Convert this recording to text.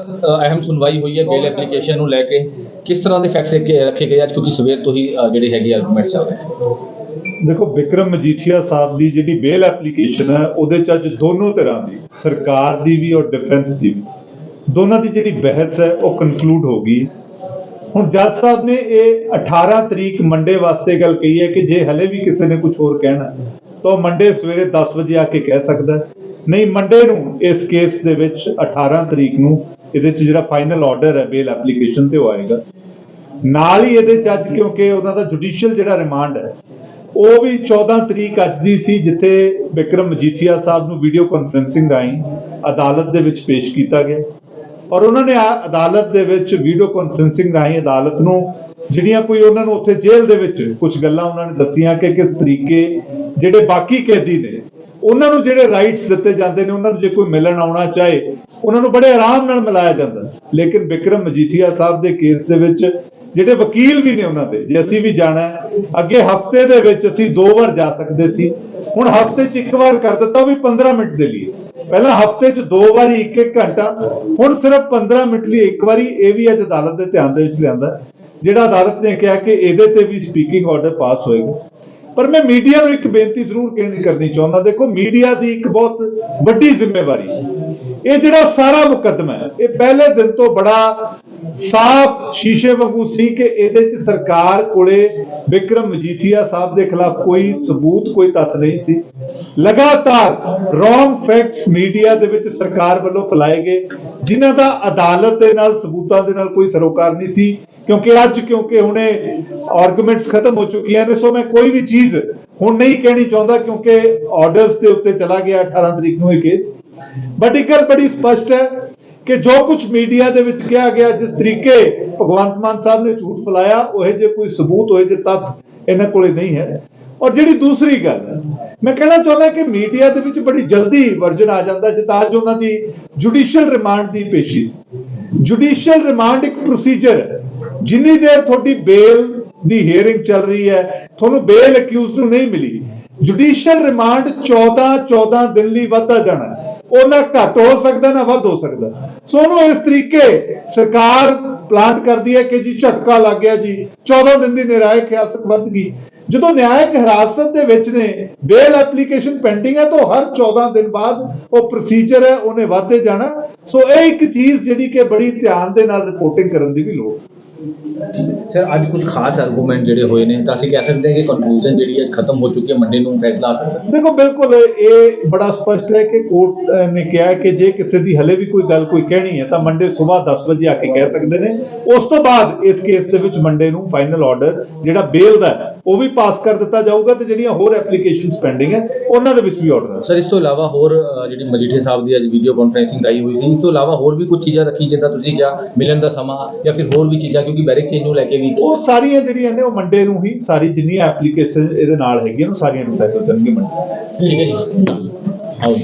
ਅਹਿਮ ਸੁਣਵਾਈ ਹੋਈ ਹੈ ਬੇਲ ਐਪਲੀਕੇਸ਼ਨ ਨੂੰ ਲੈ ਕੇ। ਕਿਸ ਤਰ੍ਹਾਂ ਦੇ ਫੈਕਟਸ ਰੱਖੇ ਗਏ ਅੱਜ? ਕਿਉਂਕਿ ਸਵੇਰ ਤੋਂ ਹੀ ਜਿਹੜੇ ਹੈਗੇ ਆਰਗੂਮੈਂਟ ਚੱਲ ਰਹੇ ਸੀ। ਦੇਖੋ, ਵਿਕਰਮ ਮਜੀਠੀਆ ਸਾਹਿਬ ਦੀ ਜਿਹੜੀ ਬੇਲ ਐਪਲੀਕੇਸ਼ਨ ਹੈ, ਉਹਦੇ ਚ ਅੱਜ ਦੋਨੋਂ ਤਰ੍ਹਾਂ ਦੀ, ਸਰਕਾਰ ਦੀ ਵੀ ਔਰ ਡਿਫੈਂਸ ਦੀ ਵੀ। ਦੋਨਾਂ ਦੀ ਜਿਹੜੀ ਬਹਿਸ ਹੈ, ਉਹ ਕਨਕਲੂਡ ਹੋ ਗਈ। ਹੁਣ ਜੱਜ ਸਾਹਿਬ ਨੇ ਇਹ 18 ਤਰੀਕ ਮੰਡੇ ਵਾਸਤੇ ਗੱਲ ਕਹੀ ਹੈ ਕਿ ਜੇ ਹਲੇ ਵੀ ਕਿਸੇ ਨੇ ਕੁਝ ਹੋਰ ਕਹਿਣਾ, ਤਾਂ ਉਹ ਮੰਡੇ ਸਵੇਰੇ 10 ਵਜੇ ਆ ਕੇ ਕਹਿ ਸਕਦਾ ਨਹੀਂ, ਮੰਡੇ ਨੂੰ ਇਸ ਕੇਸ ਦੇ ਵਿੱਚ 18 ਤਰੀਕ ਨੂੰ ਇਹਦੇ ਚ ਜਿਹੜਾ ਫਾਈਨਲ ਆਰਡਰ ਹੈ ਬੇਲ ਐਪਲੀਕੇਸ਼ਨ ਤੇ ਉਹ ਆਏਗਾ। ਨਾਲ ਹੀ ਇਹਦੇ ਚ ਅੱਜ ਕਿਉਂਕਿ ਉਹਨਾਂ ਦਾ ਜੁਡੀਸ਼ੀਅਲ ਜਿਹੜਾ ਰਿਮਾਂਡ ਹੈ, ਉਹ ਵੀ 14 ਤਰੀਕ ਅੱਜ ਦੀ ਸੀ, ਜਿੱਥੇ ਵਿਕਰਮ ਮਜੀਠੀਆ ਸਾਹਿਬ ਨੂੰ ਵੀਡੀਓ ਕਾਨਫਰੈਂਸਿੰਗ ਰਾਹੀਂ ਅਦਾਲਤ ਦੇ ਵਿੱਚ ਪੇਸ਼ ਕੀਤਾ ਗਿਆ। ਔਰ ਉਹਨਾਂ ਨੇ ਆ- ਅਦਾਲਤ ਦੇ ਵਿੱਚ ਵੀਡੀਓ ਕਾਨਫਰੈਂਸਿੰਗ ਰਾਹੀਂ ਅਦਾਲਤ ਨੂੰ ਜਿਹੜੀਆਂ ਕੋਈ ਉਹਨਾਂ ਨੂੰ ਉੱਥੇ ਜੇਲ੍ਹ ਦੇ ਵਿੱਚ ਕੁਝ ਗੱਲਾਂ ਉਹਨਾਂ ਨੇ ਦੱਸੀਆਂ ਕਿ ਕਿਸ ਤਰੀਕੇ ਜਿਹੜੇ ਬਾਕੀ ਕੈਦੀ ਨੇ ਉਹਨਾਂ ਨੂੰ ਜਿਹੜੇ ਰਾਈਟਸ ਦਿੱਤੇ ਜਾਂਦੇ ਨੇ, ਉਹਨਾਂ ਨੂੰ ਜੇ ਕੋਈ ਮਿਲਣ ਆਉਣਾ ਚਾਹੇ, ਉਹਨਾਂ ਨੂੰ ਬੜੇ ਆਰਾਮ ਨਾਲ ਮਿਲਾਇਆ ਜਾਂਦਾ ਲੇਕਿਨ ਵਿਕਰਮ ਮਜੀਠੀਆ ਸਾਹਿਬ ਦੇ ਕੇਸ ਦੇ ਵਿੱਚ ਜਿਹੜੇ ਵਕੀਲ ਵੀ ਨੇ ਉਹਨਾਂ ਦੇ, ਜੇ ਅਸੀਂ ਵੀ ਜਾਣਾ ਅੱਗੇ ਹਫ਼ਤੇ ਦੇ ਵਿੱਚ ਅਸੀਂ ਦੋ ਵਾਰ ਜਾ ਸਕਦੇ ਸੀ। ਹੁਣ ਹਫ਼ਤੇ 'ਚ ਇੱਕ ਵਾਰ ਕਰ ਦਿੱਤਾ, ਉਹ ਵੀ 15 ਮਿੰਟ ਦੇ ਲਈ। ਪਹਿਲਾਂ ਹਫ਼ਤੇ 'ਚ ਦੋ ਵਾਰੀ ਇੱਕ ਇੱਕ ਘੰਟਾ, ਹੁਣ ਸਿਰਫ 15 ਮਿੰਟ ਲਈ ਇੱਕ ਵਾਰੀ, ਇਹ ਵੀ ਅੱਜ ਅਦਾਲਤ ਦੇ ਧਿਆਨ ਦੇ ਵਿੱਚ ਲਿਆਂਦਾ ਜਿਹੜਾ ਅਦਾਲਤ ਨੇ ਕਿਹਾ ਕਿ ਇਹਦੇ ਤੇ ਵੀ ਸਪੀਕਿੰਗ ਆਰਡਰ ਪਾਸ ਹੋਏਗਾ। ਪਰ ਮੈਂ ਮੀਡੀਆ ਨੂੰ ਇੱਕ ਬੇਨਤੀ ਜ਼ਰੂਰ ਕਹਿਣੀ ਕਰਨੀ ਚਾਹੁੰਦਾ, ਦੇਖੋ ਮੀਡੀਆ ਦੀ ਇੱਕ ਬਹੁਤ ਵੱਡੀ ਜ਼ਿੰਮੇਵਾਰੀ ਹੈ। ਇਹ ਜਿਹੜਾ ਸਾਰਾ ਮੁਕੱਦਮਾ ਹੈ, ਇਹ ਪਹਿਲੇ ਦਿਨ ਤੋਂ ਬੜਾ ਸਾਫ਼ ਸ਼ੀਸ਼ੇ ਵਾਂਗੂ ਸੀ ਕਿ ਇਹਦੇ 'ਚ ਸਰਕਾਰ ਕੋਲੇ ਵਿਕਰਮ ਮਜੀਠੀਆ ਸਾਹਿਬ ਦੇ ਖਿਲਾਫ ਕੋਈ ਸਬੂਤ, ਕੋਈ ਤੱਥ ਨਹੀਂ ਸੀ। ਲਗਾਤਾਰ ਰੋਂਗ ਫੈਕਟਸ ਮੀਡੀਆ ਦੇ ਵਿੱਚ ਸਰਕਾਰ ਵੱਲੋਂ ਫੈਲਾਏ ਗਏ ਜਿਨ੍ਹਾਂ ਦਾ ਅਦਾਲਤ ਦੇ ਨਾਲ ਸਬੂਤਾਂ ਦੇ ਨਾਲ ਕੋਈ ਸਰੋਕਾਰ ਨਹੀਂ ਸੀ ਕਿਉਂਕਿ ਅੱਜ ਕਿਉਂਕਿ ਹੁਣੇ ਆਰਗੂਮੈਂਟਸ ਖਤਮ ਹੋ ਚੁੱਕੀਆਂ ਨੇ ਸੋ ਮੈਂ ਕੋਈ ਵੀ ਚੀਜ਼ ਹੁਣ ਨਹੀਂ ਕਹਿਣੀ ਚਾਹੁੰਦਾ ਕਿਉਂਕਿ ਆਰਡਰਸ ਦੇ ਉੱਤੇ ਚਲਾ ਗਿਆ 18 ਤਰੀਕ ਨੂੰ ਇਹ ਕੇਸ ਬਟ ਇੱਕ ਗੱਲ ਬੜੀ ਸਪਸ਼ਟ ਹੈ ਕਿ ਜੋ ਕੁਝ ਮੀਡੀਆ ਦੇ ਵਿੱਚ ਕਿਹਾ ਗਿਆ ਜਿਸ ਤਰੀਕੇ ਭਗਵੰਤ ਮਾਨ ਸਾਹਿਬ ਨੇ ਝੂਠ ਫੈਲਾਇਆ ਉਹ ਜੇ ਕੋਈ ਸਬੂਤ ਹੋਏ ਜੇ ਤੱਥ ਇਹਨਾਂ ਕੋਲੇ ਨਹੀਂ ਹੈ। ਔਰ ਜਿਹੜੀ ਦੂਸਰੀ ਗੱਲ ਹੈ, ਮੈਂ ਕਹਿਣਾ ਚਾਹੁੰਦਾ ਕਿ ਮੀਡੀਆ ਦੇ ਵਿੱਚ ਬੜੀ ਜਲਦੀ ਵਰਜਨ ਆ ਜਾਂਦਾ ਜਿੱਦਾਂ ਅੱਜ ਉਹਨਾਂ ਦੀ ਜੁਡੀਸ਼ੀਅਲ ਰਿਮਾਂਡ ਦੀ ਪੇਸ਼ੀ ਸੀ। ਜੁਡੀਸ਼ੀਅਲ ਰਿਮਾਂਡ ਇੱਕ ਪ੍ਰੋਸੀਜਰ ਜਿੰਨੀ ਦੇਰ ਤੁਹਾਡੀ ਬੇਲ ਦੀ ਹੀਅਰਿੰਗ ਚੱਲ ਰਹੀ ਹੈ, ਤੁਹਾਨੂੰ ਬੇਲ ਅਕਿਊਜ਼ਡ ਨੂੰ ਨਹੀਂ ਮਿਲੀ। ਜੁਡੀਸ਼ੀਅਲ ਰਿਮਾਂਡ 14 14 ਦਿਨ ਲਈ ਵਧਦਾ ਜਾਣਾ। ਹੈ। ਉਹ ਨਾ ਘੱਟ ਹੋ ਸਕਦਾ ਨਾ ਵੱਧ ਹੋ ਸਕਦਾ। ਸੋ ਉਹਨੂੰ ਇਸ ਤਰੀਕੇ ਸਰਕਾਰ ਪਲਾਂਟ ਕਰਦੀ ਹੈ ਕਿ ਜੀ ਝਟਕਾ ਲੱਗ ਗਿਆ ਜੀ 14 ਦਿਨ ਦੀ ਨਿਰਾਇਕ ਹਿਰਾਸਤ ਵੱਧ ਗਈ। ਜਦੋਂ ਨਿਆਇਕ ਹਿਰਾਸਤ ਦੇ ਵਿੱਚ ਨੇ ਬੇਲ ਐਪਲੀਕੇਸ਼ਨ ਪੈਂਡਿੰਗ ਹੈ, ਤਾਂ ਹਰ 14 ਦਿਨ ਬਾਅਦ ਉਹ ਪ੍ਰੋਸੀਜਰ ਹੈ, ਉਹਨੇ ਵਧਦੇ ਜਾਣਾ। ਸੋ ਇਹ ਇੱਕ ਚੀਜ਼ ਜਿਹੜੀ ਕਿ ਬੜੀ ਧਿਆਨ ਦੇ ਨਾਲ ਰਿਪੋਰਟਿੰਗ ਕਰਨ ਦੀ ਵੀ ਲੋੜ ਸਰ ਅੱਜ ਕੁਝ ਖਾਸ ਆਰਗੂਮੈਂਟ ਜਿਹੜੇ ਹੋਏ ਨੇ, ਤਾਂ ਅਸੀਂ ਕਹਿ ਸਕਦੇ ਹਾਂ ਕਿ ਕਨਕਲੂਜਨ ਜਿਹੜੀ ਹੈ ਖਤਮ ਹੋ ਚੁੱਕੀ ਹੈ ਮੰਡੇ ਨੂੰ ਫੈਸਲਾ ਆ ਸਕਦਾ। ਦੇਖੋ, ਬਿਲਕੁਲ ਇਹ ਬੜਾ ਸਪਸ਼ਟ ਹੈ ਕਿ ਕੋਰਟ ਨੇ ਕਿਹਾ ਕਿ ਜੇ ਕਿਸੇ ਦੀ ਹਲੇ ਵੀ ਕੋਈ ਗੱਲ ਕੋਈ ਕਹਿਣੀ ਹੈ, ਤਾਂ ਮੰਡੇ ਸਵੇਰ 10 ਵਜੇ ਆ ਕੇ ਕਹਿ ਸਕਦੇ ਨੇ। ਉਸ ਤੋਂ ਬਾਅਦ ਇਸ ਕੇਸ ਦੇ ਵਿੱਚ ਮੰਡੇ ਨੂੰ ਫਾਈਨਲ ਆਰਡਰ ਜਿਹੜਾ ਬੇਲ ਦਾ ਹੈ ਉਹ ਵੀ ਪਾਸ ਕਰ ਦਿੱਤਾ ਜਾਊਗਾ ਤੇ ਜਿਹੜੀਆਂ ਹੋਰ ਐਪਲੀਕੇਸ਼ਨਸ ਪੈਂਡਿੰਗ ਹੈ ਉਹਨਾਂ ਦੇ ਵਿੱਚ ਵੀ ਆਰਡਰ ਸਰ ਇਸ ਤੋਂ ਇਲਾਵਾ ਹੋਰ ਜਿਹੜੀ ਮਜੀਠੇ ਸਾਹਿਬ ਦੀ ਅੱਜ ਵੀਡੀਓ ਕਾਨਫਰੈਂਸਿੰਗ ਆਈ ਹੋਈ ਸੀ ਇਸ ਤੋਂ ਇਲਾਵਾ ਹੋਰ ਵੀ ਕੁਝ ਚੀਜ਼ਾਂ ਰੱਖੀ ਜਿੱਦਾਂ ਤੁਸੀਂ ਕਿਹਾ ਮਿਲਣ ਦਾ ਸਮਾਂ ਜਾਂ ਫਿਰ ਹੋਰ ਵੀ ਚੀਜ਼ਾਂ ਕਿਉਂਕਿ ਬੈਰਿਕ ਚੇਂਜ ਨੂੰ ਲੈ ਕੇ ਵੀ ਉਹ ਸਾਰੀਆਂ ਜਿਹੜੀਆਂ ਨੇ ਉਹ ਮੰਡੇ ਨੂੰ ਹੀ ਸਾਰੀ ਜਿੰਨੀਆਂ ਐਪਲੀਕੇਸ਼ਨ ਇਹਦੇ ਨਾਲ ਹੈਗੀਆਂ ਉਹ ਸਾਰੀਆਂ ਡਿਸਾਈਡ ਹੋ ਜਾਣਗੀਆਂ ਮੰਡੇ ਠੀਕ ਹੈ ਜੀ। ਆਓ।